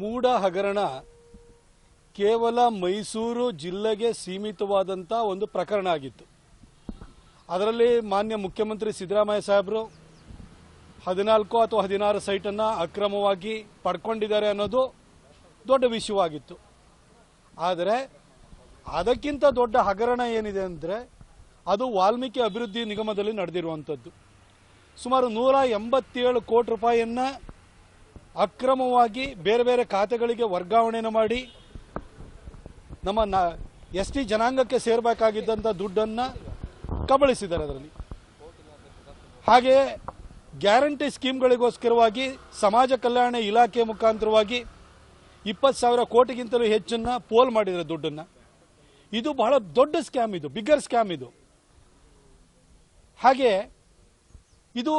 ಮೂಡ ಹಗರಣ ಕೇವಲ ಮೈಸೂರು ಜಿಲ್ಲೆಗೆ ಸೀಮಿತವಾದಂಥ ಒಂದು ಪ್ರಕರಣ ಆಗಿತ್ತು. ಅದರಲ್ಲಿ ಮಾನ್ಯ ಮುಖ್ಯಮಂತ್ರಿ ಸಿದ್ದರಾಮಯ್ಯ ಸಾಹೇಬರು ಹದಿನಾಲ್ಕು ಅಥವಾ ಹದಿನಾರು ಸೈಟನ್ನು ಅಕ್ರಮವಾಗಿ ಪಡ್ಕೊಂಡಿದ್ದಾರೆ ಅನ್ನೋದು ದೊಡ್ಡ ವಿಷಯವಾಗಿತ್ತು ಆದರೆ ಅದಕ್ಕಿಂತ ದೊಡ್ಡ ಹಗರಣ ಏನಿದೆ ಅಂದರೆ ಅದು ವಾಲ್ಮೀಕಿ ಅಭಿವೃದ್ಧಿ ನಿಗಮದಲ್ಲಿ ನಡೆದಿರುವಂಥದ್ದು. ಸುಮಾರು ನೂರ ಎಂಬತ್ತೇಳು ಕೋಟಿ ರೂಪಾಯಿಯನ್ನು ಅಕ್ರಮವಾಗಿ ಬೇರೆ ಬೇರೆ ಖಾತೆಗಳಿಗೆ ವರ್ಗಾವಣೆಯನ್ನು ಮಾಡಿ ನಮ್ಮ ನ ಎಸ್ ಟಿ ಜನಾಂಗಕ್ಕೆ ಸೇರಬೇಕಾಗಿದ್ದಂಥ ದುಡ್ಡನ್ನು ಕಬಳಿಸಿದ್ದಾರೆ ಅದರಲ್ಲಿ. ಹಾಗೆಯೇ ಗ್ಯಾರಂಟಿ ಸ್ಕೀಮ್ಗಳಿಗೋಸ್ಕರವಾಗಿ ಸಮಾಜ ಕಲ್ಯಾಣ ಇಲಾಖೆ ಮುಖಾಂತರವಾಗಿ ಇಪ್ಪತ್ತು ಸಾವಿರ ಕೋಟಿಗಿಂತಲೂ ಹೆಚ್ಚನ್ನ ಪೋಲ್ ಮಾಡಿದ್ರೆ ದುಡ್ಡನ್ನು. ಇದು ಬಹಳ ದೊಡ್ಡ ಸ್ಕ್ಯಾಮ್ ಇದು ಬಿಗ್ಗರ್ ಸ್ಕ್ಯಾಮ್ ಇದು. ಹಾಗೆ ಇದು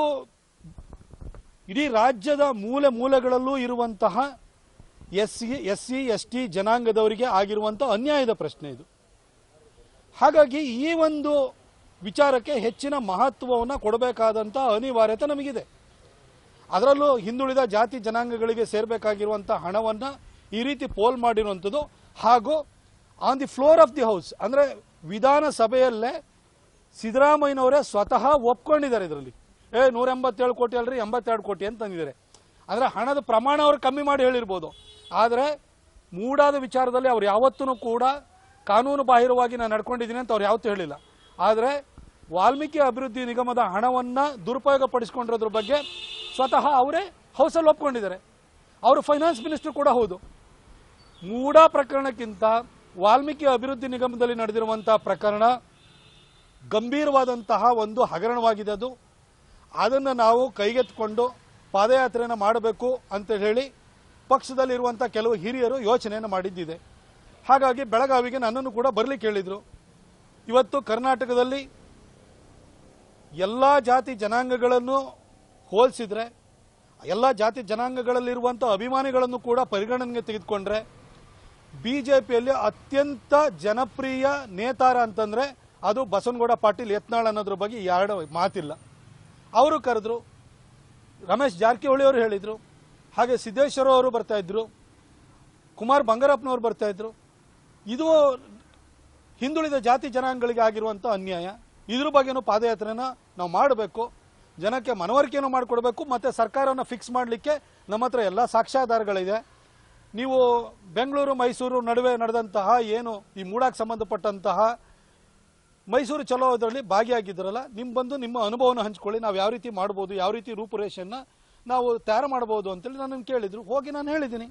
ಇಡೀ ರಾಜ್ಯದ ಮೂಲೆ ಮೂಲೆಗಳಲ್ಲೂ ಇರುವಂತಹ S C S C S T ಜನಾಂಗದವರಿಗೆ ಆಗಿರುವಂತಹ ಅನ್ಯಾಯದ ಪ್ರಶ್ನೆ ಇದು. ಹಾಗಾಗಿ ಈ ಒಂದು ವಿಚಾರಕ್ಕೆ ಹೆಚ್ಚಿನ ಮಹತ್ವವನ್ನು ಕೊಡಬೇಕಾದಂಥ ಅನಿವಾರ್ಯತೆ ನಮಗಿದೆ. ಅದರಲ್ಲೂ ಹಿಂದುಳಿದ ಜಾತಿ ಜನಾಂಗಗಳಿಗೆ ಸೇರಬೇಕಾಗಿರುವಂಥ ಹಣವನ್ನು ಈ ರೀತಿ ಪೋಲ್ ಮಾಡಿರುವಂಥದ್ದು. ಹಾಗೂ on the floor of the house ಅಂದರೆ ವಿಧಾನಸಭೆಯಲ್ಲೇ ಸಿದ್ದರಾಮಯ್ಯನವರೇ ಸ್ವತಃ ಒಪ್ಕೊಂಡಿದ್ದಾರೆ ಇದರಲ್ಲಿ. ಏ ನೂರ ಎಂಬತ್ತೇಳು ಕೋಟಿ ಅಲ್ರಿ, ಎಂಬತ್ತೆರಡು ಕೋಟಿ ಅಂತ ಅಂದಿದ್ದಾರೆ ಅಂದರೆ ಹಣದ ಪ್ರಮಾಣ ಅವರು ಕಮ್ಮಿ ಮಾಡಿ ಹೇಳಿರ್ಬೋದು. ಆದರೆ ಮೂಡಾದ ವಿಚಾರದಲ್ಲಿ ಅವ್ರು ಯಾವತ್ತೂ ಕೂಡ ಕಾನೂನು ಬಾಹಿರವಾಗಿ ನಾನು ನಡ್ಕೊಂಡಿದ್ದೀನಿ ಅಂತ ಅವ್ರು ಯಾವತ್ತೂ ಹೇಳಿಲ್ಲ. ಆದರೆ ವಾಲ್ಮೀಕಿ ಅಭಿವೃದ್ಧಿ ನಿಗಮದ ಹಣವನ್ನು ದುರುಪಯೋಗ ಪಡಿಸ್ಕೊಂಡಿರೋದ್ರ ಬಗ್ಗೆ ಸ್ವತಃ ಅವರೇ ಹೌಸಲ್ಲಿ ಒಪ್ಕೊಂಡಿದ್ದಾರೆ. ಅವರು ಫೈನಾನ್ಸ್ ಮಿನಿಸ್ಟರ್ ಕೂಡ ಹೌದು. ಮೂಡ ಪ್ರಕರಣಕ್ಕಿಂತ ವಾಲ್ಮೀಕಿ ಅಭಿವೃದ್ಧಿ ನಿಗಮದಲ್ಲಿ ನಡೆದಿರುವಂತಹ ಪ್ರಕರಣ ಗಂಭೀರವಾದಂತಹ ಒಂದು ಹಗರಣವಾಗಿದೆ ಅದು. ಅದನ್ನು ನಾವು ಕೈಗೆತ್ತಿಕೊಂಡು ಪಾದಯಾತ್ರೆಯನ್ನು ಮಾಡಬೇಕು ಅಂತ ಹೇಳಿ ಪಕ್ಷದಲ್ಲಿರುವಂಥ ಕೆಲವು ಹಿರಿಯರು ಯೋಚನೆಯನ್ನು ಮಾಡಿದ್ದಿದೆ. ಹಾಗಾಗಿ ಬೆಳಗಾವಿಗೆ ನನ್ನನ್ನು ಕೂಡ ಬರಲಿಕ್ಕೆ ಹೇಳಿದರು ಇವತ್ತು ಕರ್ನಾಟಕದಲ್ಲಿ ಎಲ್ಲ ಜಾತಿ ಜನಾಂಗಗಳನ್ನು ಹೋಲಿಸಿದ್ರೆ, ಎಲ್ಲ ಜಾತಿ ಜನಾಂಗಗಳಲ್ಲಿರುವಂಥ ಅಭಿಮಾನಿಗಳನ್ನು ಕೂಡ ಪರಿಗಣನೆಗೆ ತೆಗೆದುಕೊಂಡ್ರೆ ಬಿ ಜೆ ಪಿಯಲ್ಲಿ ಅತ್ಯಂತ ಜನಪ್ರಿಯ ನೇತಾರ ಅಂತಂದ್ರೆ ಅದು ಬಸವನಗೌಡ ಪಾಟೀಲ್ ಯತ್ನಾಳ್ ಅನ್ನೋದ್ರ ಬಗ್ಗೆ ಎರಡು ಮಾತಿಲ್ಲ. ಅವರು ಕರೆದ್ರು, ರಮೇಶ್ ಜಾರಕಿಹೊಳಿ ಅವರು ಹೇಳಿದರು, ಹಾಗೆ ಸಿದ್ದೇಶ್ವರ ಅವರು ಬರ್ತಾ ಇದ್ರು, ಕುಮಾರ್ ಬಂಗಾರಪ್ಪನವರು ಬರ್ತಾ ಇದ್ರು. ಇದು ಹಿಂದುಳಿದ ಜಾತಿ ಜನಾಂಗಗಳಿಗೆ ಆಗಿರುವಂಥ ಅನ್ಯಾಯ. ಇದ್ರ ಬಗ್ಗೆನೂ ಪಾದಯಾತ್ರೆನ ನಾವು ಮಾಡಬೇಕು. ಜನಕ್ಕೆ ಮನವರಿಕೆಯನ್ನು ಮಾಡಿಕೊಡ್ಬೇಕು. ಮತ್ತು ಸರ್ಕಾರವನ್ನು ಫಿಕ್ಸ್ ಮಾಡಲಿಕ್ಕೆ ನಮ್ಮ ಹತ್ರ ಎಲ್ಲ ಸಾಕ್ಷ್ಯಾಧಾರಗಳಿದೆ. ನೀವು ಬೆಂಗಳೂರು, ಮೈಸೂರು ನಡುವೆ ನಡೆದಂತಹ ಏನು ಈ ಮೂಡಾಕ್ ಸಂಬಂಧಪಟ್ಟಂತಹ ಮೈಸೂರು ಚಲೋ ಅದರಲ್ಲಿ ಭಾಗಿಯಾಗಿದ್ದರಲ್ಲ ನಿಮ್ಮ ಬಂದು ನಿಮ್ಮ ಅನುಭವನ ಹಂಚ್ಕೊಳ್ಳಿ, ನಾವು ಯಾವ ರೀತಿ ಮಾಡ್ಬೋದು, ಯಾವ ರೀತಿ ರೂಪುರೇಷೆಯನ್ನು ನಾವು ತಯಾರು ಮಾಡ್ಬೋದು ಅಂತೇಳಿ ನನ್ನನ್ನು ಕೇಳಿದ್ರು. ಹೋಗಿ ನಾನು ಹೇಳಿದ್ದೀನಿ.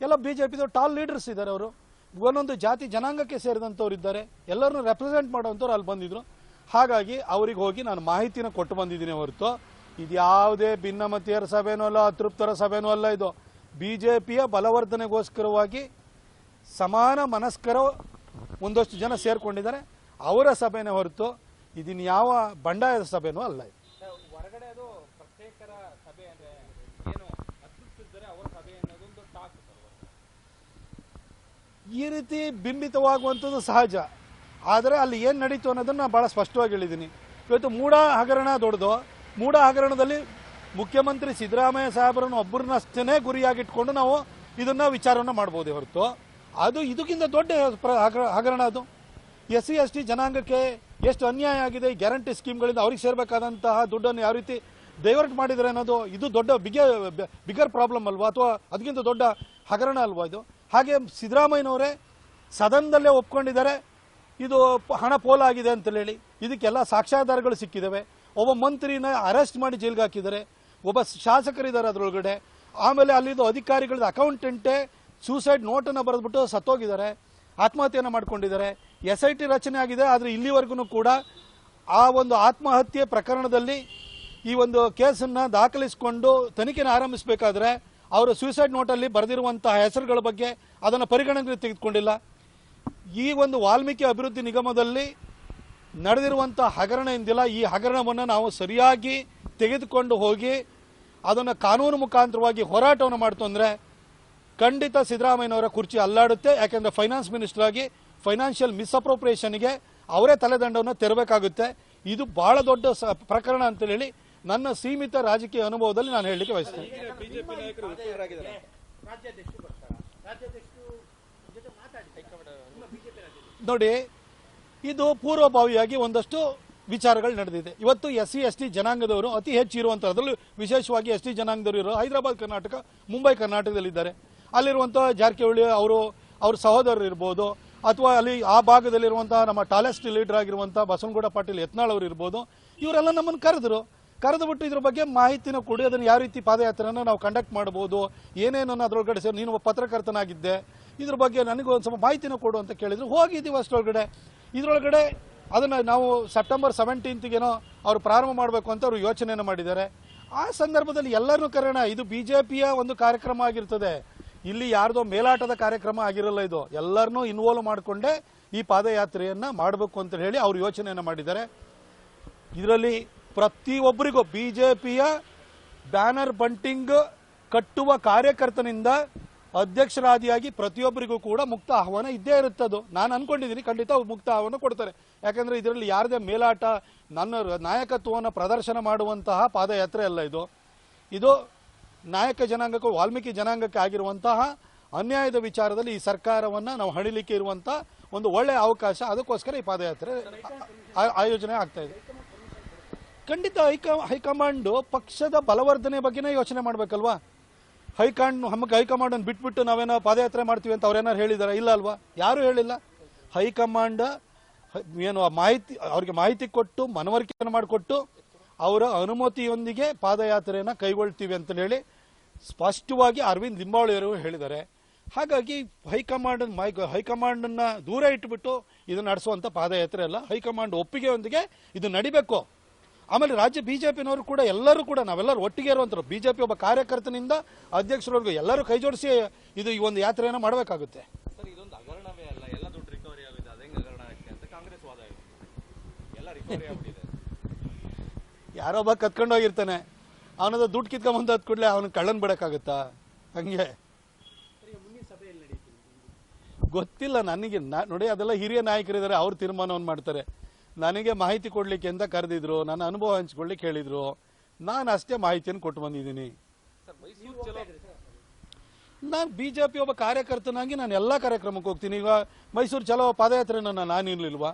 ಎಲ್ಲ ಬಿ ಜೆ ಟಾಲ್ ಲೀಡರ್ಸ್ ಇದ್ದಾರೆ ಅವರು. ಒಂದೊಂದು ಜಾತಿ ಜನಾಂಗಕ್ಕೆ ಸೇರಿದಂಥವ್ರು ಇದ್ದಾರೆ. ಎಲ್ಲರನ್ನು ರೆಪ್ರೆಸೆಂಟ್ ಮಾಡೋವಂಥವ್ರು ಅಲ್ಲಿ ಬಂದಿದ್ರು. ಹಾಗಾಗಿ ಅವ್ರಿಗೆ ಹೋಗಿ ನಾನು ಮಾಹಿತಿನ ಕೊಟ್ಟು ಬಂದಿದ್ದೀನಿ ಹೊರತು. ಇದು ಯಾವುದೇ ಭಿನ್ನಮತೀಯರ ಸಭೆನೂ ಅಲ್ಲ, ಅತೃಪ್ತರ ಸಭೆನೂ ಅಲ್ಲ ಇದು. ಬಿ ಜೆ ಪಿಯ ಬಲವರ್ಧನೆಗೋಸ್ಕರವಾಗಿ ಸಮಾನ ಮನಸ್ಕರ ಒಂದಷ್ಟು ಜನ ಸೇರ್ಕೊಂಡಿದ್ದಾರೆ. ಅವರ ಸಭೆನೇ ಹೊರತು ಇದನ್ನ ಯಾವ ಬಂಡಾಯದ ಸಭೆನೂ ಅಲ್ಲ ಈ ರೀತಿ ಬಿಂಬಿತವಾಗುವಂಥದ್ದು ಸಹಜ. ಆದರೆ ಅಲ್ಲಿ ಏನು ನಡೀತು ಅನ್ನೋದನ್ನು ಭಾಳ ಸ್ಪಷ್ಟವಾಗಿ ಹೇಳಿದ್ದೀನಿ. ಇವತ್ತು ಮೂಡ ಹಗರಣ ದೊಡ್ಡದು. ಮೂಡ ಹಗರಣದಲ್ಲಿ ಮುಖ್ಯಮಂತ್ರಿ ಸಿದ್ದರಾಮಯ್ಯ ಸಾಹೇಬರನ್ನು ಒಬ್ಬರನ್ನಷ್ಟೇ ಗುರಿಯಾಗಿಟ್ಕೊಂಡು ನಾವು ಇದನ್ನ ವಿಚಾರವನ್ನು ಮಾಡ್ಬೋದು ಹೊರತು. ಅದು ಇದಕ್ಕಿಂತ ದೊಡ್ಡ ಹಗರಣ ಅದು. ಎಸ್ ಸಿ ಎಸ್ ಟಿ ಜನಾಂಗಕ್ಕೆ ಎಷ್ಟು ಅನ್ಯಾಯ ಆಗಿದೆ, ಗ್ಯಾರಂಟಿ ಸ್ಕೀಮ್ಗಳಿಂದ ಅವ್ರಿಗೆ ಸೇರಬೇಕಾದಂತಹ ದುಡ್ಡನ್ನು ಯಾವ ರೀತಿ ಡೈವರ್ಟ್ ಮಾಡಿದರೆ ಅನ್ನೋದು ಇದು ದೊಡ್ಡ ಬಿಗ ಬಿಗರ್ ಪ್ರಾಬ್ಲಮ್ ಅಲ್ವಾ? ಅಥವಾ ಅದಕ್ಕಿಂತ ದೊಡ್ಡ ಹಗರಣ ಅಲ್ವಾ ಇದು? ಹಾಗೆ ಸಿದ್ದರಾಮಯ್ಯನವರೇ ಸದನದಲ್ಲೇ ಒಪ್ಕೊಂಡಿದ್ದಾರೆ, ಇದು ಹಣ ಪೋಲಾಗಿದೆ ಅಂತ ಹೇಳಿ. ಇದಕ್ಕೆಲ್ಲ ಸಾಕ್ಷ್ಯಾಧಾರಗಳು ಸಿಕ್ಕಿದ್ದಾವೆ ಒಬ್ಬ ಮಂತ್ರಿನ ಅರೆಸ್ಟ್ ಮಾಡಿ ಜೈಲಿಗೆ ಹಾಕಿದ್ದಾರೆ. ಒಬ್ಬ ಶಾಸಕರಿದ್ದಾರೆ ಅದರೊಳಗಡೆ. ಆಮೇಲೆ ಅಲ್ಲಿದ್ದು ಅಧಿಕಾರಿಗಳದ್ದು ಅಕೌಂಟೆಂಟೇ ಸೂಸೈಡ್ ನೋಟನ್ನು ಬರೆದ್ಬಿಟ್ಟು ಸತ್ತೋಗಿದ್ದಾರೆ. ಆತ್ಮಹತ್ಯೆಯನ್ನು ಮಾಡ್ಕೊಂಡಿದ್ದಾರೆ. ಎಸ್ ಐ ಟಿ ರಚನೆ ಆಗಿದೆ, ಆದರೆ ಇಲ್ಲಿವರೆಗೂ ಕೂಡ ಆ ಒಂದು ಆತ್ಮಹತ್ಯೆ ಪ್ರಕರಣದಲ್ಲಿ ಈ ಒಂದು ಕೇಸನ್ನು ದಾಖಲಿಸಿಕೊಂಡು ತನಿಖೆನ ಆರಂಭಿಸಬೇಕಾದ್ರೆ ಅವರು ಸೂಸೈಡ್ ನೋಟಲ್ಲಿ ಬರೆದಿರುವಂತಹ ಹೆಸರುಗಳ ಬಗ್ಗೆ ಅದನ್ನು ಪರಿಗಣನೆಗೆ ತೆಗೆದುಕೊಂಡಿಲ್ಲ. ಈ ಒಂದು ವಾಲ್ಮೀಕಿ ಅಭಿವೃದ್ಧಿ ನಿಗಮದಲ್ಲಿ ನಡೆದಿರುವಂಥ ಹಗರಣ ಎಂದಿಲ್ಲ. ಈ ಹಗರಣವನ್ನು ನಾವು ಸರಿಯಾಗಿ ತೆಗೆದುಕೊಂಡು ಹೋಗಿ ಅದನ್ನು ಕಾನೂನು ಮುಖಾಂತರವಾಗಿ ಹೋರಾಟವನ್ನು ಮಾಡ್ತು ಅಂದರೆ ಖಂಡಿತ ಸಿದ್ದರಾಮಯ್ಯನವರ ಕುರ್ಚಿ ಅಲ್ಲಾಡುತ್ತೆ, ಯಾಕೆಂದರೆ ಫೈನಾನ್ಸ್ ಮಿನಿಸ್ಟರ್ ಆಗಿ ಫೈನಾನ್ಷಿಯಲ್ ಮಿಸ್ಅಪ್ರೋಪ್ರಿಯೇಷನ್ಗೆ ಅವರೇ ತಲೆದಂಡವನ್ನು ತೆರಬೇಕಾಗುತ್ತೆ. ಇದು ಬಹಳ ದೊಡ್ಡ ಪ್ರಕರಣ ಅಂತ ಹೇಳಿ ನನ್ನ ಸೀಮಿತ ರಾಜಕೀಯ ಅನುಭವದಲ್ಲಿ ನಾನು ಹೇಳಲಿಕ್ಕೆ ಬಯಸ್ತೇನೆ. ನೋಡಿ, ಇದು ಪೂರ್ವಭಾವಿಯಾಗಿ ಒಂದಷ್ಟು ವಿಚಾರಗಳು ನಡೆದಿದೆ. ಇವತ್ತು ಎಸ್ ಸಿ ಎಸ್ ಟಿ ಜನಾಂಗದವರು ಅತಿ ಹೆಚ್ಚು ಅದರಲ್ಲೂ ವಿಶೇಷವಾಗಿ ಎಸ್ ಟಿ ಜನಾಂಗದವರು ಇರೋ ಹೈದರಾಬಾದ್ ಕರ್ನಾಟಕ, ಮುಂಬೈ ಕರ್ನಾಟಕದಲ್ಲಿದ್ದಾರೆ. ಅಲ್ಲಿರುವಂತಹ ಜಾರಕಿಹೊಳಿ ಅವರು, ಅವ್ರ ಸಹೋದರರು ಇರ್ಬೋದು, ಅಥವಾ ಅಲ್ಲಿ ಆ ಭಾಗದಲ್ಲಿರುವಂತಹ ನಮ್ಮ ಟಾಲೆಸ್ಟ್ ಲೀಡರ್ ಆಗಿರುವಂತಹ ಬಸವನಗೌಡ ಪಾಟೀಲ್ ಯತ್ನಾಳ್ ಅವರು ಇರ್ಬೋದು, ಇವರೆಲ್ಲ ನಮ್ಮನ್ನು ಕರೆದ್ರು. ಕರೆದು ಬಿಟ್ಟು ಇದ್ರ ಬಗ್ಗೆ ಮಾಹಿತಿನ ಕೊಡಿ, ಅದನ್ನು ಯಾವ ರೀತಿ ಪಾದಯಾತ್ರೆಯನ್ನು ನಾವು ಕಂಡಕ್ಟ್ ಮಾಡ್ಬೋದು ಏನೇನು ಅದರೊಳಗಡೆ ಸರ್ ನೀನು ಪತ್ರಕರ್ತನಾಗಿದ್ದೆ, ಇದ್ರ ಬಗ್ಗೆ ನನಗೂ ಒಂದು ಸ್ವಲ್ಪ ಮಾಹಿತಿನ ಕೊಡು ಅಂತ ಕೇಳಿದ್ರು. ಹೋಗಿದ್ದೀವಿ ಅಷ್ಟರೊಳಗಡೆ ಇದರೊಳಗಡೆ ಅದನ್ನು ನಾವು ಸೆಪ್ಟೆಂಬರ್ ಸೆವೆಂಟೀನ್ತ್ಗೇನೋ ಅವರು ಪ್ರಾರಂಭ ಮಾಡಬೇಕು ಅಂತ ಅವರು ಯೋಚನೆಯನ್ನು ಮಾಡಿದ್ದಾರೆ. ಆ ಸಂದರ್ಭದಲ್ಲಿ ಎಲ್ಲರನ್ನೂ ಕರೆಯೋಣ, ಇದು ಬಿ ಜೆ ಪಿಯ ಒಂದು ಕಾರ್ಯಕ್ರಮ ಆಗಿರ್ತದೆ. ಇಲ್ಲಿ ಯಾರ್ದೋ ಮೇಲಾಟದ ಕಾರ್ಯಕ್ರಮ ಆಗಿರಲ್ಲ ಇದು. ಎಲ್ಲರನ್ನೂ ಇನ್ವಾಲ್ವ್ ಮಾಡಿಕೊಂಡೇ ಈ ಪಾದಯಾತ್ರೆಯನ್ನು ಮಾಡಬೇಕು ಅಂತ ಹೇಳಿ ಅವರು ಯೋಚನೆಯನ್ನು ಮಾಡಿದ್ದಾರೆ. ಇದರಲ್ಲಿ ಪ್ರತಿಯೊಬ್ಬರಿಗೂ ಪಿಯ ಬ್ಯಾನರ್ ಬಂಟಿಂಗ್ ಕಟ್ಟುವ ಕಾರ್ಯಕರ್ತನಿಂದ ಅಧ್ಯಕ್ಷರಾದಿಯಾಗಿ ಪ್ರತಿಯೊಬ್ಬರಿಗೂ ಕೂಡ ಮುಕ್ತ ಆಹ್ವಾನ ಇದ್ದೇ ಇರುತ್ತದು. ನಾನು ಅನ್ಕೊಂಡಿದ್ದೀನಿ ಖಂಡಿತ ಮುಕ್ತ ಆಹ್ವಾನ ಕೊಡ್ತಾರೆ. ಯಾಕಂದ್ರೆ ಇದರಲ್ಲಿ ಯಾರದೇ ಮೇಲಾಟ, ನನ್ನ ನಾಯಕತ್ವವನ್ನು ಪ್ರದರ್ಶನ ಮಾಡುವಂತಹ ಪಾದಯಾತ್ರೆ ಅಲ್ಲ ಇದು. ಇದು ನಾಯಕ ಜನಾಂಗಕ್ಕೂ, ವಾಲ್ಮೀಕಿ ಜನಾಂಗಕ್ಕೆ ಆಗಿರುವಂತಹ ಅನ್ಯಾಯದ ವಿಚಾರದಲ್ಲಿ ಈ ಸರ್ಕಾರವನ್ನ ನಾವು ಹಣಿಲಿಕ್ಕೆ ಇರುವಂತಹ ಒಂದು ಒಳ್ಳೆಯ ಅವಕಾಶ. ಅದಕ್ಕೋಸ್ಕರ ಈ ಪಾದಯಾತ್ರೆ ಆಯೋಜನೆ ಆಗ್ತಾ ಇದೆ. ಖಂಡಿತ ಹೈಕ, ಹೈಕಮಾಂಡ್ ಪಕ್ಷದ ಬಲವರ್ಧನೆ ಬಗ್ಗೆನೇ ಯೋಚನೆ ಮಾಡ್ಬೇಕಲ್ವಾ? ಹೈಕಮಾಂಡ್, ನಮಗೆ ಹೈಕಮಾಂಡ್ ಅನ್ನು ಬಿಟ್ಬಿಟ್ಟು ನಾವೇನೋ ಪಾದಯಾತ್ರೆ ಮಾಡ್ತೀವಿ ಅಂತ ಅವ್ರೇನಾರು ಹೇಳಿದಾರ? ಇಲ್ಲ ಅಲ್ವಾ? ಯಾರು ಹೇಳಿಲ್ಲ. ಹೈಕಮಾಂಡ್ ಏನು ಮಾಹಿತಿ, ಅವ್ರಿಗೆ ಮಾಹಿತಿ ಕೊಟ್ಟು, ಮನವರಿಕೆಯನ್ನು ಮಾಡಿಕೊಟ್ಟು, ಅವರ ಅನುಮತಿಯೊಂದಿಗೆ ಪಾದಯಾತ್ರೆಯನ್ನು ಕೈಗೊಳ್ತೀವಿ ಅಂತ ಹೇಳಿ ಸ್ಪಷ್ಟವಾಗಿ ಅರವಿಂದ್ ಲಿಂಬಾವಳಿಯವರು ಹೇಳಿದ್ದಾರೆ. ಹಾಗಾಗಿ ಹೈಕಮಾಂಡ್, ಮೈ- ಹೈಕಮಾಂಡನ್ನು ದೂರ ಇಟ್ಬಿಟ್ಟು ಇದನ್ನ ನಡೆಸುವಂತ ಪಾದಯಾತ್ರೆ ಅಲ್ಲ. ಹೈಕಮಾಂಡ್ ಒಪ್ಪಿಗೆಯೊಂದಿಗೆ ಇದು ನಡಿಬೇಕು. ಆಮೇಲೆ ರಾಜ್ಯ ಬಿಜೆಪಿನವರು ಕೂಡ ಎಲ್ಲರೂ ಕೂಡ ನಾವೆಲ್ಲರೂ ಒಟ್ಟಿಗೆ ಇರುವಂತರು ಬಿಜೆಪಿ ಒಬ್ಬ ಕಾರ್ಯಕರ್ತನಿಂದ ಅಧ್ಯಕ್ಷರವರೆಗೂ ಎಲ್ಲರೂ ಕೈ ಜೋಡಿಸಿ ಇದು ಈ ಒಂದು ಯಾತ್ರೆಯನ್ನು ಮಾಡಬೇಕಾಗುತ್ತೆ. ಯಾರೊಬ್ಬ ಕತ್ಕೊಂಡು ಹೋಗಿರ್ತಾನೆ. ಅವನದ ದುಡ್ಡು ಕಿತ್ಕೊಂಡ್ಬಂದು ಹತ್ ಕೂಡಲೇ ಅವನ ಕಳ್ಳನ್ ಬಿಡಕ್ಕಾಗುತ್ತಾ? ಹಂಗೆ. ಗೊತ್ತಿಲ್ಲ ನನಗೆ ನೋಡಿ ಅದೆಲ್ಲ ಹಿರಿಯ ನಾಯಕರಿದ್ದಾರೆ ಅವ್ರು ತೀರ್ಮಾನವನ್ನು ಮಾಡ್ತಾರೆ. ನನಗೆ ಮಾಹಿತಿ ಕೊಡ್ಲಿಕ್ಕೆ ಅಂತ ಕರೆದಿದ್ರು? ನನ್ನ ಅನುಭವ ಹಂಚ್ಕೊಳ್ಳಿಕ್ಕೆ ಹೇಳಿದ್ರು. ನಾನು ಅಷ್ಟೇ ಮಾಹಿತಿಯನ್ನು ಕೊಟ್ಟು ಬಂದಿದ್ದೀನಿ. ನಾನು ಬಿಜೆಪಿ ಒಬ್ಬ ಕಾರ್ಯಕರ್ತನಾಗಿ ನಾನು ಎಲ್ಲ ಕಾರ್ಯಕ್ರಮಕ್ಕೆ ಹೋಗ್ತೀನಿ. ಈಗ ಮೈಸೂರು ಚಲೋ ಪಾದಯಾತ್ರೆ ನನ್ನ ನಾನಿರ್ಲಿಲ್ವಾ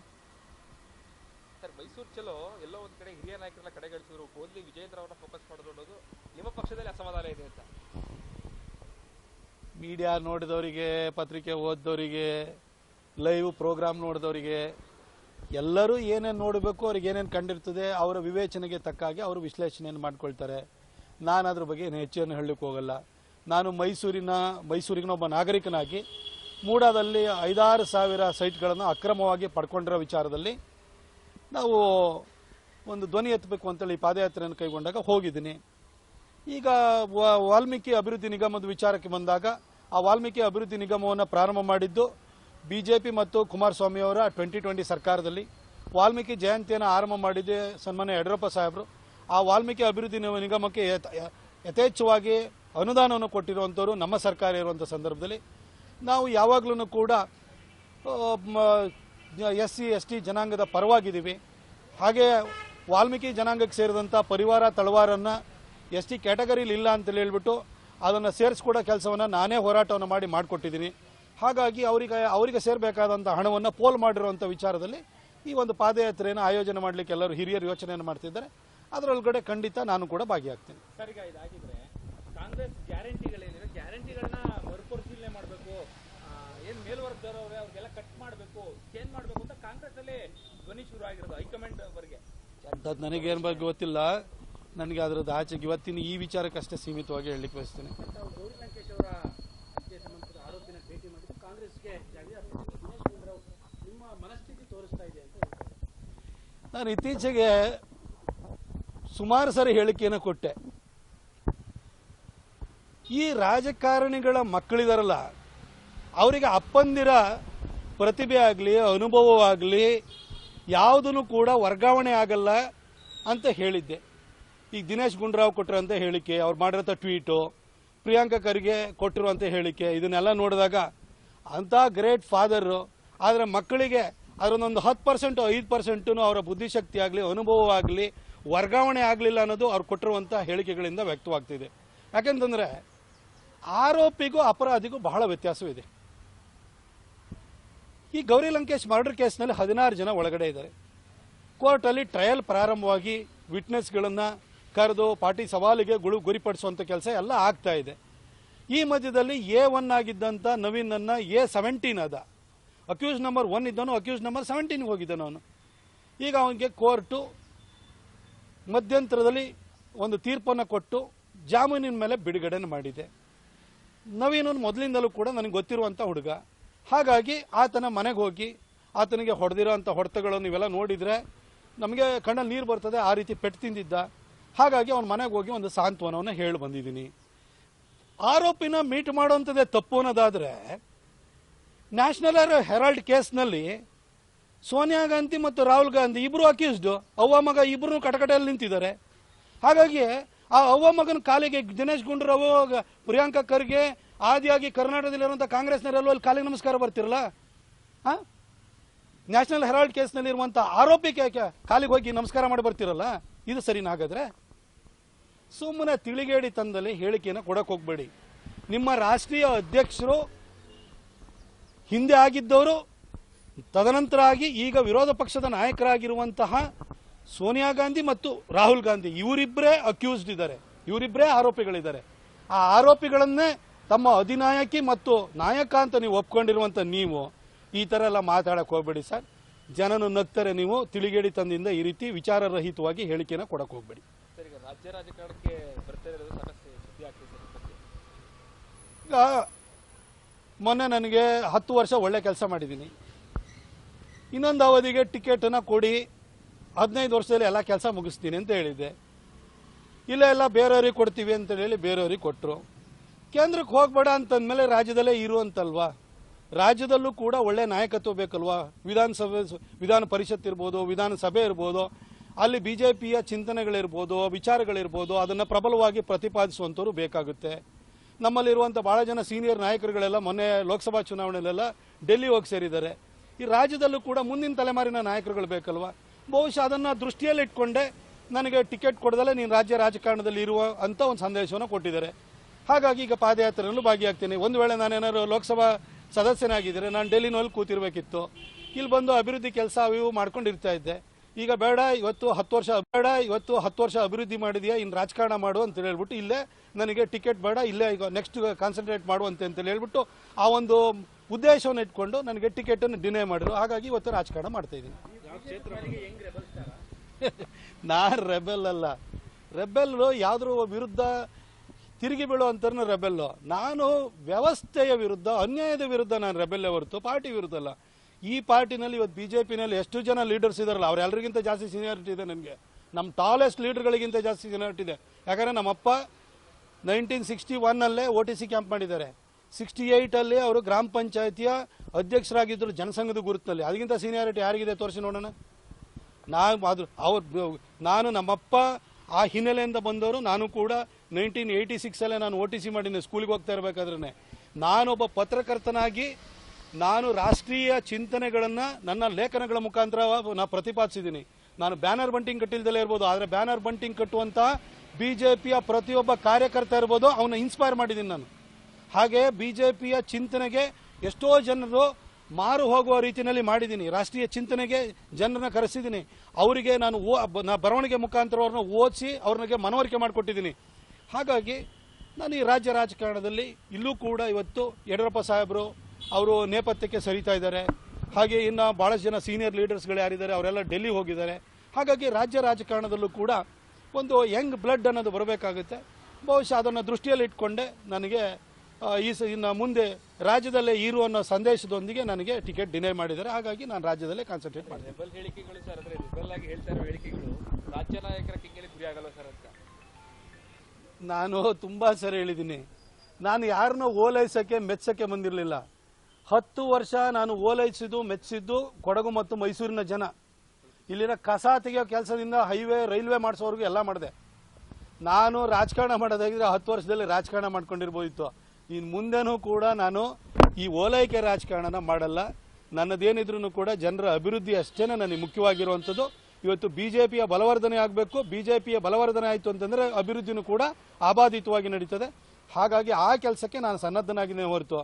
ಸರ್ ಮೈಸೂರು ಚಲೋ ಎಲ್ಲೋ ಒಂದ್ ಕಡೆ ಹಿರಿಯ ನಾಯಕರನ್ನ ಕಡೆಗಣಿಸಿದ್ರು ಓನ್ಲಿ ವಿಜೇಂದ್ರ ಅವರನ್ನ ಫೋಕಸ್ ಮಾಡೋದು ಅನ್ನೋದು ನಿಮ್ಮ ಪಕ್ಷದಲ್ಲಿ ಅಸಮಾಧಾನ ಇದೆ ಅಂತ. ಮೀಡಿಯಾ ನೋಡಿದವರಿಗೆ ಪತ್ರಿಕೆ ಓದಿದವರಿಗೆ ಲೈವ್ ಪ್ರೋಗ್ರಾಮ್ ನೋಡಿದವರಿಗೆ ಎಲ್ಲರೂ ಏನೇನು ನೋಡಬೇಕು, ಅವ್ರಿಗೆ ಏನೇನು ಕಂಡಿರ್ತದೆ, ಅವರ ವಿವೇಚನೆಗೆ ತಕ್ಕ ಹಾಗೆ ಅವರು ವಿಶ್ಲೇಷಣೆಯನ್ನು ಮಾಡ್ಕೊಳ್ತಾರೆ. ನಾನು ಅದ್ರ ಬಗ್ಗೆ ಏನು ಹೆಚ್ಚೇನು ಹೇಳಲಿಕ್ಕೆ ಹೋಗಲ್ಲ. ನಾನು ಮೈಸೂರಿನ ಮೈಸೂರಿನ ಒಬ್ಬ ನಾಗರಿಕನಾಗಿ, ಮೂಡಾದಲ್ಲಿ ಐದಾರು ಸಾವಿರ ಸೈಟ್ಗಳನ್ನು ಅಕ್ರಮವಾಗಿ ಪಡ್ಕೊಂಡಿರೋ ವಿಚಾರದಲ್ಲಿ ನಾವು ಒಂದು ಧ್ವನಿ ಎತ್ತಬೇಕು ಅಂತೇಳಿ ಪಾದಯಾತ್ರೆಯನ್ನು ಕೈಗೊಂಡಾಗ ಹೋಗಿದ್ದೀನಿ. ಈಗ ವಾಲ್ಮೀಕಿ ಅಭಿವೃದ್ಧಿ ನಿಗಮದ ವಿಚಾರಕ್ಕೆ ಬಂದಾಗ, ಆ ವಾಲ್ಮೀಕಿ ಅಭಿವೃದ್ಧಿ ನಿಗಮವನ್ನು ಪ್ರಾರಂಭ ಮಾಡಿದ್ದು ಬಿಜೆಪಿ ಮತ್ತು ಕುಮಾರಸ್ವಾಮಿ ಅವರ ಟ್ವೆಂಟಿ ಟ್ವೆಂಟಿ ಸರ್ಕಾರದಲ್ಲಿ ವಾಲ್ಮೀಕಿ ಜಯಂತಿಯನ್ನು ಆರಂಭ ಮಾಡಿದ್ದೆ ಸನ್ಮಾನ್ಯ ಯಡಿಯೂರಪ್ಪ ಸಾಹೇಬರು. ಆ ವಾಲ್ಮೀಕಿ ಅಭಿವೃದ್ಧಿ ನಿಗಮಕ್ಕೆ ಯಥೇಚ್ಛವಾಗಿ ಅನುದಾನವನ್ನು ಕೊಟ್ಟಿರುವಂಥವರು ನಮ್ಮ ಸರ್ಕಾರ ಇರುವಂಥ ಸಂದರ್ಭದಲ್ಲಿ. ನಾವು ಯಾವಾಗಲೂ ಕೂಡ ಎಸ್ ಸಿ ಎಸ್ ಟಿ ಜನಾಂಗದ ಪರವಾಗಿದ್ದೀವಿ. ಹಾಗೆ ವಾಲ್ಮೀಕಿ ಜನಾಂಗಕ್ಕೆ ಸೇರಿದಂಥ ಪರಿವಾರ ತಳವಾರನ್ನು ಎಸ್ ಟಿ ಕ್ಯಾಟಗರಿಲಿ ಇಲ್ಲ ಅಂತ ಹೇಳ್ಬಿಟ್ಟು ಅದನ್ನು ಸೇರಿಸ್ಕೊಡೋ ಕೆಲಸವನ್ನು ನಾನೇ ಹೋರಾಟವನ್ನು ಮಾಡಿ ಮಾಡಿಕೊಟ್ಟಿದ್ದೀನಿ. ಹಾಗಾಗಿ ಅವರಿಗೆ ಅವರಿಗೆ ಸೇರಬೇಕಾದಂಥ ಹಣವನ್ನು ಪೋಲ್ ಮಾಡಿರುವಂಥ ವಿಚಾರದಲ್ಲಿ ಈ ಒಂದು ಪಾದಯಾತ್ರೆಯನ್ನು ಆಯೋಜನೆ ಮಾಡಲಿಕ್ಕೆ ಎಲ್ಲರೂ ಹಿರಿಯರು ಯೋಚನೆಯನ್ನು ಮಾಡ್ತಿದ್ದಾರೆ. ಅದರೊಳಗಡೆ ಖಂಡಿತ ನಾನು ಕೂಡ ಭಾಗಿಯಾಗ್ತೀನಿ. ಸರ್ ಈಗ ಇದಾಗಿದ್ರೆ ಕಾಂಗ್ರೆಸ್ ಗ್ಯಾರಂಟಿಗಳೇನಿದೆ ಗ್ಯಾರಂಟಿಗಳನ್ನ ಮರುಪರಿಶೀಲನೆ ಮಾಡಬೇಕು ಏನ್ ಮೇಲ್ವರ್ಗದವ್ರವ್ರೆ ಅವ್ರಿಗೆಲ್ಲ ಕಟ್ ಮಾಡಬೇಕು ಚೇಂಜ್ ಮಾಡಬೇಕು ಅಂತ ಕಾಂಗ್ರೆಸ್ ಅಲ್ಲಿ ಧ್ವನಿ ಶುರು ಆಗಿರೋದು ಹೈಕಮಾಂಡ್ ಅವರಿಗೆ. ಅದು ನನಗೇನು ಬಗ್ಗೆ ಗೊತ್ತಿಲ್ಲ. ನನಗೆ ಅದರದ್ದು ಆಚೆಗೆ ಇವತ್ತಿನ ಈ ವಿಚಾರಕ್ಕಷ್ಟೇ ಸೀಮಿತವಾಗಿ ಹೇಳಲಿಕ್ಕೆ ಬಯಸ್ತೇನೆ ತಾವು ಗೌರಿ ಲಂಕೇಶ್ ಅವರ ಹತ್ಯೆ ಸಂಬಂಧಪಟ್ಟ ಆರೋಪಿನ ಭೇಟಿ ಮಾಡಿದ್ದು ಕಾಂಗ್ರೆಸ್ಗೆ ಜಾಗಿದೆ ಅಥವಾ ದಿನೇಶ್ ಗುಂಡೂರಾವ್ ನಿಮ್ಮ ಮನಸ್ಥಿತಿ ತೋರಿಸ್ತಾ ಇದೆ ಅಂತ ಹೇಳ್ತಾರೆ ನಾನು ಇತ್ತೀಚೆಗೆ ಸುಮಾರು ಸರಿ ಹೇಳಿಕೆಯನ್ನು ಕೊಟ್ಟೆ. ಈ ರಾಜಕಾರಣಿಗಳ ಮಕ್ಕಳಿದಾರಲ್ಲ, ಅವರಿಗೆ ಅಪ್ಪಂದಿರ ಪ್ರತಿಭೆ ಆಗಲಿ, ಅನುಭವವಾಗಲಿ, ಯಾವುದನ್ನು ಕೂಡ ವರ್ಗಾವಣೆ ಆಗಲ್ಲ ಅಂತ ಹೇಳಿದ್ದೆ. ಈಗ ದಿನೇಶ್ ಗುಂಡೂರಾವ್ ಕೊಟ್ಟಿರೋಂಥ ಹೇಳಿಕೆ, ಅವ್ರು ಮಾಡಿರೋಂಥ ಟ್ವೀಟು, ಪ್ರಿಯಾಂಕಾ ಖರ್ಗೆ ಕೊಟ್ಟಿರುವಂಥ ಹೇಳಿಕೆ, ಇದನ್ನೆಲ್ಲ ನೋಡಿದಾಗ ಅಂಥ ಗ್ರೇಟ್ ಫಾದರು, ಆದರೆ ಮಕ್ಕಳಿಗೆ ಅದರೊಂದೊಂದು ಹತ್ತು ಪರ್ಸೆಂಟು ಐದು ಪರ್ಸೆಂಟು ಅವರ ಬುದ್ಧಿಶಕ್ತಿ ಆಗಲಿ, ಅನುಭವ ಆಗಲಿ, ವರ್ಗಾವಣೆ ಆಗಲಿಲ್ಲ ಅನ್ನೋದು ಅವ್ರು ಕೊಟ್ಟಿರುವಂಥ ಹೇಳಿಕೆಗಳಿಂದ ವ್ಯಕ್ತವಾಗ್ತಿದೆ. ಯಾಕೆಂತಂದರೆ ಆರೋಪಿಗೂ ಅಪರಾಧಿಗೂ ಬಹಳ ವ್ಯತ್ಯಾಸವಿದೆ. ಈ ಗೌರಿ ಲಂಕೇಶ್ ಮರ್ಡರ್ ಕೇಸ್ನಲ್ಲಿ ಹದಿನಾರು ಜನ ಒಳಗಡೆ ಇದ್ದಾರೆ. ಕೋರ್ಟಲ್ಲಿ ಟ್ರಯಲ್ ಪ್ರಾರಂಭವಾಗಿ ವಿಟ್ನೆಸ್ಗಳನ್ನು ಕರೆದು, ಪಾರ್ಟಿ ಸವಾಲಿಗೆ ಗುಳು ಗುರಿಪಡಿಸುವಂಥ ಕೆಲಸ ಎಲ್ಲ ಆಗ್ತಾ ಇದೆ. ಈ ಮಧ್ಯದಲ್ಲಿ ಎ ಒನ್ ಆಗಿದ್ದಂಥ ನವೀನನ್ನು ಎ ಸೆವೆಂಟೀನ್ ಅದ. ಅಕ್ಯೂಸ್ ನಂಬರ್ ಒನ್ ಇದ್ದವನು ಅಕ್ಯೂಸ್ ನಂಬರ್ ಸೆವೆಂಟೀನ್ಗೆ ಹೋಗಿದ್ದಾನು ಅವನು. ಈಗ ಅವನಿಗೆ ಕೋರ್ಟು ಮಧ್ಯಂತರದಲ್ಲಿ ಒಂದು ತೀರ್ಪನ್ನು ಕೊಟ್ಟು ಜಾಮೀನಿನ ಮೇಲೆ ಬಿಡುಗಡೆ ಮಾಡಿದೆ. ನವೀನನ್ ಮೊದಲಿಂದಲೂ ಕೂಡ ನನಗೆ ಗೊತ್ತಿರುವಂಥ ಹುಡುಗ. ಹಾಗಾಗಿ ಆತನ ಮನೆಗೆ ಹೋಗಿ, ಆತನಿಗೆ ಹೊಡೆದಿರೋಂಥ ಹೊಡೆತಗಳನ್ನು ನೀವೆಲ್ಲ ನೋಡಿದರೆ ನಮಗೆ ಕಣ್ಣಲ್ಲಿ ನೀರು ಬರ್ತದೆ, ಆ ರೀತಿ ಪೆಟ್ಟು ತಿಂದಿದ್ದ. ಹಾಗಾಗಿ ಅವನ ಮನೆಗೆ ಹೋಗಿ ಒಂದು ಸಾಂತ್ವನವನ್ನು ಹೇಳಿ ಬಂದಿದ್ದೀನಿ. ಆರೋಪಿನ ಮೀಟ್ ಮಾಡುವಂಥದ್ದೇ ತಪ್ಪು ಅನ್ನೋದಾದರೆ ನ್ಯಾಷನಲ್ ಹೆರಾಲ್ಡ್ ಕೇಸ್ನಲ್ಲಿ ಸೋನಿಯಾ ಗಾಂಧಿ ಮತ್ತು ರಾಹುಲ್ ಗಾಂಧಿ ಇಬ್ಬರು ಅಕ್ಯೂಸ್ಡ್, ಅವ್ವ ಮಗ ಇಬ್ಬರು ಕಟಕಟೆಯಲ್ಲಿ ನಿಂತಿದ್ದಾರೆ. ಹಾಗಾಗಿ ಆ ಅವ್ವ ಮಗನ ಕಾಲಿಗೆ ದಿನೇಶ್ ಗುಂಡೂರಾವ್ ಪ್ರಿಯಾಂಕಾ ಖರ್ಗೆ, ಆದಿಯಾಗಿ ಕರ್ನಾಟಕದಲ್ಲಿರುವಂಥ ಕಾಂಗ್ರೆಸ್ನವರೆಲ್ಲೂ ಅಲ್ಲಿ ಕಾಲಿಗೆ ನಮಸ್ಕಾರ ಬರ್ತಿರಲ್ಲ? ಹಾಂ ನ್ಯಾಷನಲ್ ಹೆರಾಲ್ಡ್ ಕೇಸ್ನಲ್ಲಿ ಇರುವಂಥ ಆರೋಪಿಗೆ ಕ- ಕಾಲಿಗೆ ಹೋಗಿ ನಮಸ್ಕಾರ ಮಾಡಿ ಬರ್ತಿರಲ್ಲ? ಇದು ಸರಿನಾ ಹಾಗಾದ್ರೆ? ಸುಮ್ಮನೆ ತಿಳಿಗೇಡಿ ತಂದಲ್ಲಿ ಹೇಳಿಕೆಯನ್ನು ಕೊಡಕ್ಕೆ ಹೋಗ್ಬೇಡಿ. ನಿಮ್ಮ ರಾಷ್ಟ್ರೀಯ ಅಧ್ಯಕ್ಷರು ಹಿಂದೆ ಆಗಿದ್ದವರು ತದನಂತರ ಆಗಿ ಈಗ ವಿರೋಧ ಪಕ್ಷದ ನಾಯಕರಾಗಿರುವಂತಹ ಸೋನಿಯಾ ಗಾಂಧಿ ಮತ್ತು ರಾಹುಲ್ ಗಾಂಧಿ ಇವರಿಬ್ಬರೇ ಅಕ್ಯೂಸ್ಡ್ ಇದ್ದಾರೆ. ಇವರಿಬ್ಬರೇ ಆರೋಪಿಗಳಿದ್ದಾರೆ. ಆ ಆರೋಪಿಗಳನ್ನೇ ತಮ್ಮ ಅಧಿನಾಯಕಿ ಮತ್ತು ನಾಯಕ ಅಂತ ನೀವು ಒಪ್ಕೊಂಡಿರುವಂಥ ನೀವು ಈ ತರ ಎಲ್ಲ ಮಾತಾಡಕ್ ಹೋಗ್ಬೇಡಿ ಸರ್. ಜನನು ನಗ್ತಾರೆ ನೀವು ತಿಳಿಗೇಡಿ ತಂದಿಂದ ಈ ರೀತಿ ವಿಚಾರರಹಿತವಾಗಿ ಹೇಳಿಕೆನ ಕೊಡಕ್ ಹೋಗ್ಬೇಡಿ. ರಾಜ್ಯ ರಾಜಕಾರಣಕ್ಕೆ ಈಗ ಮೊನ್ನೆ ನನಗೆ ಹತ್ತು ವರ್ಷ ಒಳ್ಳೆ ಕೆಲಸ ಮಾಡಿದ್ದೀನಿ. ಇನ್ನೊಂದು ಅವಧಿಗೆ ಟಿಕೆಟನ್ನು ಕೊಡಿ, ಹದಿನೈದು ವರ್ಷದಲ್ಲಿ ಎಲ್ಲ ಕೆಲಸ ಮುಗಿಸ್ತೀನಿ ಅಂತ ಹೇಳಿದ್ದೆ. ಇಲ್ಲ, ಎಲ್ಲ ಬೇರೆಯವ್ರಿಗೆ ಕೊಡ್ತೀವಿ ಅಂತ ಹೇಳಿ ಬೇರೆಯವ್ರಿಗೆ ಕೊಟ್ಟರು. ಕೇಂದ್ರಕ್ಕೆ ಹೋಗ್ಬೇಡ ಅಂತಂದಮೇಲೆ ರಾಜ್ಯದಲ್ಲೇ ಇರುವಂತಲ್ವಾ ರಾಜ್ಯದಲ್ಲೂ ಕೂಡ ಒಳ್ಳೆ ನಾಯಕತ್ವ ಬೇಕಲ್ವಾ? ವಿಧಾನಸಭೆ, ವಿಧಾನ ಪರಿಷತ್ ಇರ್ಬೋದು, ವಿಧಾನಸಭೆ ಇರ್ಬೋದು, ಅಲ್ಲಿ ಬಿ ಜೆ ಪಿಯ ಚಿಂತನೆಗಳಿರ್ಬೋದು, ವಿಚಾರಗಳಿರ್ಬೋದು, ಅದನ್ನು ಪ್ರಬಲವಾಗಿ ಪ್ರತಿಪಾದಿಸುವಂಥವ್ರು ಬೇಕಾಗುತ್ತೆ. ನಮ್ಮಲ್ಲಿರುವಂಥ ಭಾಳ ಜನ ಸೀನಿಯರ್ ನಾಯಕರುಗಳೆಲ್ಲ ಮೊನ್ನೆ ಲೋಕಸಭಾ ಚುನಾವಣೆಯಲ್ಲೆಲ್ಲ ಡೆಲ್ಲಿ ಹೋಗಿ ಸೇರಿದ್ದಾರೆ. ಈ ರಾಜ್ಯದಲ್ಲೂ ಕೂಡ ಮುಂದಿನ ತಲೆಮಾರಿನ ನಾಯಕರುಗಳು ಬೇಕಲ್ವಾ? ಬಹುಶಃ ಅದನ್ನು ದೃಷ್ಟಿಯಲ್ಲಿ ಇಟ್ಕೊಂಡೆ ನನಗೆ ಟಿಕೆಟ್ ಕೊಡದಲ್ಲೇ ನೀನು ರಾಜ್ಯ ರಾಜಕಾರಣದಲ್ಲಿ ಇರುವ ಅಂತ ಒಂದು ಸಂದೇಶವನ್ನು ಕೊಟ್ಟಿದ್ದಾರೆ. ಹಾಗಾಗಿ ಈಗ ಪಾದಯಾತ್ರೆಯಲ್ಲೂ ಭಾಗಿಯಾಗ್ತೀನಿ. ಒಂದು ವೇಳೆ ನಾನೇನಾದ್ರು ಲೋಕಸಭಾ ಸದಸ್ಯನಾಗಿದ್ದರೆ ನಾನು ಡೆಲ್ಲಿನಲ್ಲಿ ಕೂತಿರಬೇಕಿತ್ತು. ಇಲ್ಲಿ ಬಂದು ಅಭಿವೃದ್ಧಿ ಕೆಲಸ ಅವು ಇವು ಮಾಡ್ಕೊಂಡು ಇರ್ತಾ ಇದ್ದೆ. ಈಗ ಬೇಡ, ಇವತ್ತು ಹತ್ತು ವರ್ಷ ಬೇಡ, ಇವತ್ತು ಹತ್ತು ವರ್ಷ ಅಭಿವೃದ್ಧಿ ಮಾಡಿದೆಯಾ ಇನ್ನು ರಾಜಕಾರಣ ಮಾಡು ಅಂತ ಹೇಳ್ಬಿಟ್ಟು ಇಲ್ಲೇ ನನಗೆ ಟಿಕೆಟ್ ಬೇಡ, ಇಲ್ಲೇ ಈಗ ನೆಕ್ಸ್ಟ್ ಕಾನ್ಸಂಟ್ರೇಟ್ ಮಾಡುವಂತೆ ಅಂತ ಹೇಳ್ಬಿಟ್ಟು ಆ ಒಂದು ಉದ್ದೇಶವನ್ನು ಇಟ್ಕೊಂಡು ನನಗೆ ಟಿಕೆಟನ್ನು ಡಿನೇ ಮಾಡಿದ್ರು. ಹಾಗಾಗಿ ಇವತ್ತು ರಾಜಕಾರಣ ಮಾಡ್ತಾ ಇದ್ದೀನಿ. ನಾನು ರೆಬೆಲ್ ಅಲ್ಲ. ರೆಬೆಲ್ ಯಾವ್ದ್ರ ವಿರುದ್ಧ ತಿರುಗಿ ಬೀಳುವಂತ ರೆಬೆಲ್ಲು ನಾನು ವ್ಯವಸ್ಥೆಯ ವಿರುದ್ಧ, ಅನ್ಯಾಯದ ವಿರುದ್ಧ ನಾನು ರೆಬೆಲ್ಲೇ ಹೊರತು, ಪಾರ್ಟಿ ವಿರುದ್ಧ ಅಲ್ಲ. ಈ ಪಾರ್ಟಿನಲ್ಲಿ ಇವತ್ತು ಬಿಜೆಪಿನಲ್ಲಿ ಎಷ್ಟು ಜನ ಲೀಡರ್ಸ್ ಇದಾರಲ್ಲ ಅವರೆಲ್ಲರಿಗಿಂತ ಜಾಸ್ತಿ ಸೀನಿಯಾರಿಟಿ ಇದೆ ನನಗೆ ನಮ್ಮ ಟಾಲೆಸ್ಟ್ ಲೀಡರ್ಗಳಿಗಿಂತ ಜಾಸ್ತಿ ಸೀನಿಯಾರಿಟಿ ಇದೆ. ಯಾಕಂದರೆ ನಮ್ಮಪ್ಪ ನೈನ್ಟೀನ್ ಸಿಕ್ಸ್ಟಿ ಒನ್ನಲ್ಲೇ ಓ ಟಿ ಸಿ ಕ್ಯಾಂಪ್ ಮಾಡಿದ್ದಾರೆ. ಸಿಕ್ಸ್ಟಿ ಏಯ್ಟಲ್ಲಿ ಅವರು ಗ್ರಾಮ ಪಂಚಾಯತಿಯ ಅಧ್ಯಕ್ಷರಾಗಿದ್ದರು ಜನಸಂಘದ ಗುರುತಿನಲ್ಲಿ. ಅದಕ್ಕಿಂತ ಸೀನಿಯಾರಿಟಿ ಯಾರಿಗಿದೆ ತೋರಿಸಿ ನೋಡೋಣ. ನಾನು ಅದು, ಅವ್ರು, ನಾನು ನಮ್ಮಪ್ಪ ಆ ಹಿನ್ನೆಲೆಯಿಂದ ಬಂದವರು, ನಾನು ಕೂಡ ನೈನ್ಟೀನ್ ಏಯ್ಟಿ ಸಿಕ್ಸಲ್ಲೇ ನಾನು ಓ ಟಿ ಸಿ ಮಾಡಿದ್ದೆ ಸ್ಕೂಲಿಗೆ ಹೋಗ್ತಾ ಇರಬೇಕಾದ್ರೆ ನಾನೊಬ್ಬ ಪತ್ರಕರ್ತನಾಗಿ ನಾನು ರಾಷ್ಟ್ರೀಯ ಚಿಂತನೆಗಳನ್ನು ನನ್ನ ಲೇಖನಗಳ ಮುಖಾಂತರ ನಾನು ಪ್ರತಿಪಾದಿಸಿದ್ದೀನಿ. ನಾನು ಬ್ಯಾನರ್ ಬಂಟಿಂಗ್ ಕಟ್ಟಿಲ್ದಲೇ ಇರ್ಬೋದು, ಆದರೆ ಬ್ಯಾನರ್ ಬಂಟಿಂಗ್ ಕಟ್ಟುವಂಥ ಬಿ ಜೆ ಪಿಯ ಪ್ರತಿಯೊಬ್ಬ ಕಾರ್ಯಕರ್ತ ಇರ್ಬೋದು ಅವನ್ನ ಇನ್ಸ್ಪೈರ್ ಮಾಡಿದ್ದೀನಿ ನಾನು. ಹಾಗೆ ಬಿಜೆಪಿಯ ಚಿಂತನೆಗೆ ಎಷ್ಟೋ ಜನರು ಮಾರು ಹೋಗುವ ರೀತಿಯಲ್ಲಿ ಮಾಡಿದ್ದೀನಿ. ರಾಷ್ಟ್ರೀಯ ಚಿಂತನೆಗೆ ಜನರನ್ನ ಕರೆಸಿದ್ದೀನಿ. ಅವರಿಗೆ ನಾನು ಓ ಬರವಣಿಗೆ ಮುಖಾಂತರ ಅವ್ರನ್ನ ಓದಿಸಿ ಅವ್ರಿಗೆ ಮನವರಿಕೆ ಮಾಡಿಕೊಟ್ಟಿದ್ದೀನಿ. ಹಾಗಾಗಿ ನಾನು ಈ ರಾಜ್ಯ ರಾಜಕಾರಣದಲ್ಲಿ ಇಲ್ಲೂ ಕೂಡ ಇವತ್ತು ಯಡಿಯೂರಪ್ಪ ಸಾಹೇಬರು ಅವರು ನೇಪಥ್ಯಕ್ಕೆ ಸರಿತಾ ಇದ್ದಾರೆ. ಹಾಗೆ ಇನ್ನು ಭಾಳಷ್ಟು ಜನ ಸೀನಿಯರ್ ಲೀಡರ್ಸ್ಗಳು ಯಾರಿದ್ದಾರೆ ಅವರೆಲ್ಲ ಡೆಲ್ಲಿ ಹೋಗಿದ್ದಾರೆ. ಹಾಗಾಗಿ ರಾಜ್ಯ ರಾಜಕಾರಣದಲ್ಲೂ ಕೂಡ ಒಂದು ಯಂಗ್ ಬ್ಲಡ್ ಅನ್ನೋದು ಬರಬೇಕಾಗುತ್ತೆ. ಬಹುಶಃ ಅದನ್ನು ದೃಷ್ಟಿಯಲ್ಲಿ ಇಟ್ಕೊಂಡೆ ನನಗೆ ಈ ಸ ಇನ್ನು ಮುಂದೆ ರಾಜ್ಯದಲ್ಲೇ ಇರು ಅನ್ನೋ ಸಂದೇಶದೊಂದಿಗೆ ನನಗೆ ಟಿಕೆಟ್ ಡಿನೈ ಮಾಡಿದ್ದಾರೆ. ಹಾಗಾಗಿ ನಾನು ರಾಜ್ಯದಲ್ಲೇ ಕಾನ್ಸಂಟ್ರೇಟ್ ಮಾಡಿದೆ ಹೇಳಿಕೆಗಳು ಸರ್ ಅಂದ್ರೆ ರೆಬಲ್ ಆಗಿ ಹೇಳ್ತಾ ಇರೋ ಹೇಳಿಕೆಗಳು ರಾಜ್ಯ ನಾಯಕರ ಕಿಂಗಲಿ ಗುರಿ ಸರ್ ಅಂತ. ನಾನು ತುಂಬ ಸರಿ ಹೇಳಿದ್ದೀನಿ. ನಾನು ಯಾರನ್ನ ಓಲೈಸಕ್ಕೆ ಮೆಚ್ಚಕ್ಕೆ ಬಂದಿರಲಿಲ್ಲ. ಹತ್ತು ವರ್ಷ ನಾನು ಓಲೈಸಿದ್ದು, ಮೆಚ್ಚಿದ್ದು ಕೊಡಗು ಮತ್ತು ಮೈಸೂರಿನ ಜನ. ಇಲ್ಲಿನ ಕಸ ತೆಗೆಯೋ ಕೆಲಸದಿಂದ ಹೈವೇ, ರೈಲ್ವೆ ಮಾಡಿಸೋರ್ಗು ಎಲ್ಲ ಮಾಡಿದೆ. ನಾನು ರಾಜಕಾರಣ ಮಾಡೋದಾಗಿದ್ರೆ ಹತ್ತು ವರ್ಷದಲ್ಲಿ ರಾಜಕಾರಣ ಮಾಡ್ಕೊಂಡಿರ್ಬೋದಿತ್ತು. ಇನ್ನು ಮುಂದೆನೂ ಕೂಡ ನಾನು ಈ ಓಲೈಕೆ ರಾಜಕಾರಣನ ಮಾಡಲ್ಲ. ನನ್ನದೇನಿದ್ರೂ ಕೂಡ ಜನರ ಅಭಿವೃದ್ಧಿ ಅಷ್ಟೇ ನನಗೆ ಮುಖ್ಯವಾಗಿರುವಂಥದ್ದು. ಇವತ್ತು ಬಿಜೆಪಿಯ ಬಲವರ್ಧನೆ ಆಗಬೇಕು. ಬಿಜೆಪಿಯ ಬಲವರ್ಧನೆ ಆಯಿತು ಅಂತಂದರೆ ಅಭಿವೃದ್ಧಿನೂ ಕೂಡ ಅಬಾಧಿತವಾಗಿ ನಡೀತದೆ. ಹಾಗಾಗಿ ಆ ಕೆಲಸಕ್ಕೆ ನಾನು ಸನ್ನದ್ಧನಾಗಿದ್ದೇನೆ ಹೊರತು.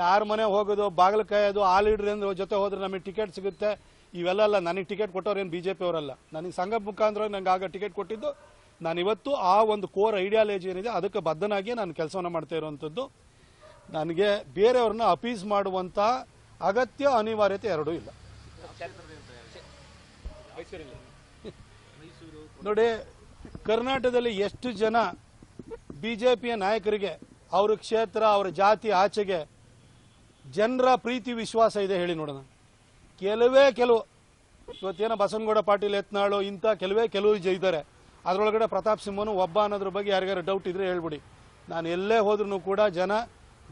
ಯಾರ ಮನೆ ಹೋಗೋದು ಬಾಗಿಲು ಕಾಯೋದು ಆ ಅಂದ್ರೆ ಜೊತೆ ಹೋದ್ರೆ ನಮಗೆ ಟಿಕೆಟ್ ಸಿಗುತ್ತೆ. ಇವೆಲ್ಲ ನನಗೆ ಟಿಕೆಟ್ ಕೊಟ್ಟವ್ರು ಏನು ಬಿ ಜೆ ಪಿ ಅವರಲ್ಲ. ನನಗೆ ಸಂಘ ಮುಖಾಂತರ ನಂಗೆ ಆಗ ಟಿಕೆಟ್ ಕೊಟ್ಟಿದ್ದು. ನಾನು ಇವತ್ತು ಆ ಒಂದು ಕೋರ್ ಐಡಿಯಾಲಜಿ ಏನಿದೆ, ಅದಕ್ಕೆ ಬದ್ಧನಾಗಿ ನಾನು ಕೆಲಸವನ್ನು ಮಾಡ್ತಾ ಇರುವಂಥದ್ದು. ನನಗೆ ಬೇರೆಯವ್ರನ್ನ ಅಪೀಸ್ ಮಾಡುವಂಥ ಅಗತ್ಯ, ಅನಿವಾರ್ಯತೆ ಎರಡೂ ಇಲ್ಲ. ನೋಡಿ, ಕರ್ನಾಟಕದಲ್ಲಿ ಎಷ್ಟು ಜನ ಬಿ ಜೆ ಪಿಯ ನಾಯಕರಿಗೆ ಅವ್ರ ಕ್ಷೇತ್ರ, ಅವರ ಜಾತಿ ಆಚೆಗೆ ಜನರ ಪ್ರೀತಿ ವಿಶ್ವಾಸ ಇದೆ ಹೇಳಿ ನೋಡೋಣ. ಕೆಲವೇ ಕೆಲವು, ಇವತ್ತೇನೋ ಬಸವನಗೌಡ ಪಾಟೀಲ್ ಎತ್ನಾಳು ಇಂಥ ಕೆಲವೇ ಕೆಲವು ಇದ್ದಾರೆ. ಅದರೊಳಗಡೆ ಪ್ರತಾಪ್ ಸಿಂಹನು ಒಬ್ಬ ಅನ್ನೋದ್ರ ಬಗ್ಗೆ ಯಾರಿಗಾರು ಡೌಟ್ ಇದ್ರೆ ಹೇಳ್ಬಿಡಿ. ನಾನು ಎಲ್ಲೇ ಹೋದ್ರೂ ಕೂಡ ಜನ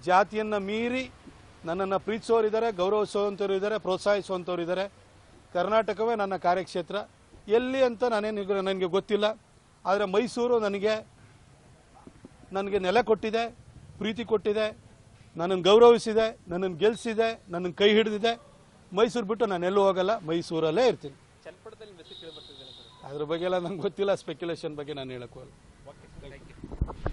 ಜಾತಿಯನ್ನು ಮೀರಿ ನನ್ನನ್ನು ಪ್ರೀತಿಸೋರು ಇದ್ದಾರೆ ಗೌರವಿಸುವಂಥವ್ರು ಇದ್ದಾರೆ, ಪ್ರೋತ್ಸಾಹಿಸುವಂಥವ್ರು ಇದ್ದಾರೆ. ಕರ್ನಾಟಕವೇ ನನ್ನ ಕಾರ್ಯಕ್ಷೇತ್ರ. ಎಲ್ಲಿ ಅಂತ ನಾನೇನು ನನಗೆ ಗೊತ್ತಿಲ್ಲ. ಆದರೆ ಮೈಸೂರು ನನಗೆ ನನಗೆ ನೆಲೆ ಕೊಟ್ಟಿದೆ, ಪ್ರೀತಿ ಕೊಟ್ಟಿದೆ. ನನ್ನನ್ನು ಗೌರವಿಸಿದೆ ನನ್ನನ್ನು ಗೆಲ್ಲಿಸಿದೆ ನನ್ನನ್ನು ಕೈ ಹಿಡಿದಿದೆ. ಮೈಸೂರು ಬಿಟ್ಟು ನಾನು ಎಲ್ಲೂ ಹೋಗಲ್ಲ ಮೈಸೂರಲ್ಲೇ ಇರ್ತೀನಿ. ಅದ್ರ ಬಗ್ಗೆ ಎಲ್ಲ ನಂಗೆ ಗೊತ್ತಿಲ್ಲ ಸ್ಪೆಕ್ಯುಲೇಷನ್ ಬಗ್ಗೆ ನಾನು ಹೇಳಕ್ಕೆ ಹೋಗಲ್ಲ ಓಕೆ ಥ್ಯಾಂಕ್ ಯು